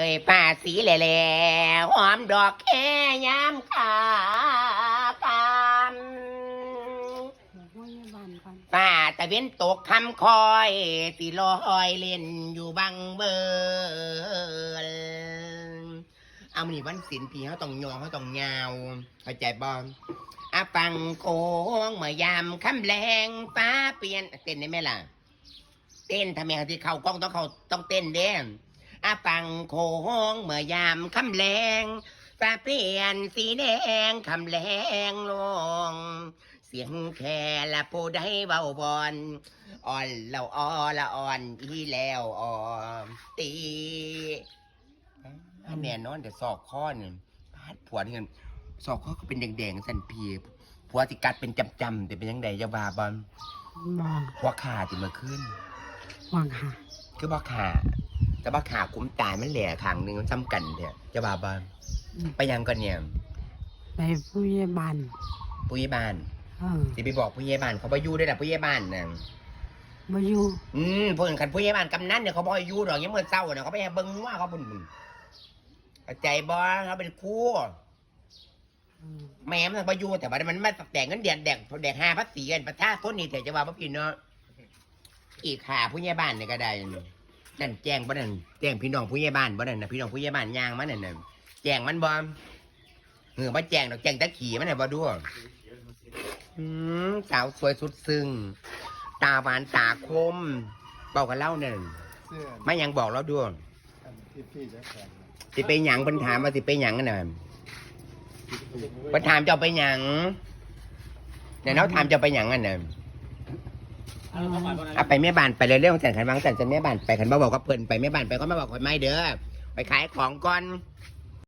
เอ้ยป้าสีแหล่ๆหอมดอกแค่ยามขากันห้วยบ้านก่อนป้าตะเว้นตกคำคอยสิลอยเล่นอยู่บังเบิลเอามันนี่วันศิลพี่เขาต้องยองเขาต้องยาวเข้าใจบ่อาปังโค้งเมื่อยามคำแรงฟ้าเปลี่ยนเต้นได้ไหมล่ะ เต้นทำไมที่เข้ากล้องต้องเขาต้องเต้นเด้ อาปังโค้งเมื่อยามคำแรงฟ้าเปลี่ยนสีแดงคำแรงลง เสียงแค่ละผู้ใดเบาบอนอ่อนละอ่อละอ่อนอีแล้วอ่อมตีอันแน่นอนแต่ศอกข้อนี่พาดผัวนี่กันศอกข้อก็เป็นแดงๆสันพีผัวสิกัดเป็นจำๆแต่เป็นยังไงจะบาบอลบ่หัวขาติมาขึ้นว่างค่ะ คือบ่ขา แต่บ่ขาคุ้มตายมันแหล่ทางหนึงมันซ้ำกันเถอะจะบาบอลอืม ไปยังก่อนเนี่ยไปผู้ใหญ่บ้านผู้ใหญ่บ้านเออสิไปบอกผู้ใหญ่บ้านเขาไปอยู่ด้วยนะผู้ใหญ่บ้านน่ะบ่อยู่อืมพวกอื่นคันผู้ใหญ่บ้านกำนันเนี่ยเขาบอกให้อยู่ดอกยังเมื่อเศร้าเนี่ยเขาไปให้เบิ้งว่าเขาบุญบุญเข้าใจบ่เขาเป็นครูอืมแม่มันไปอยู่แต่ว่ามันมาแต่งเงินเดือนแดกแดกห้าพันสี่กันประชาชนนี่แต่จะว่าพ่อพี่เนาะอีกขาผู้ใหญ่บ้านเนี่ยก็ได้ นั่นแจ้งบ่นั่นแจ้งพี่น้องผู้ใหญ่บ้านบ่นั่นนะพี่น้องผู้ใหญ่บ้านย่างมันนั่นน่ะแจ้งมันบ่เออบ่แจ้งดอกแจ้งตะขี่มันน่ะบ่ดูอืมสาวสวยสุดซึ้งตาหวานตาคมเบากับเล่าเนี่ยเสื้อไม่ยังบอกเราด้วยอันที่พี่จะแข่งสิไปหยังเป็นถามว่าสิไปหยังกันน่ะเพิ่นถามเจ้าไปหยังเนี่ยเราถามเจ้าไปหยังกันน่ะ เอาไปแม่บ้านไปเรื่อยๆของสันขันวางสันสันแม่บ้านไปขันมาบอกก็เพิ่นไปแม่บ้านไปก็มาบอกคนไม่เด้อไปขายของก่อน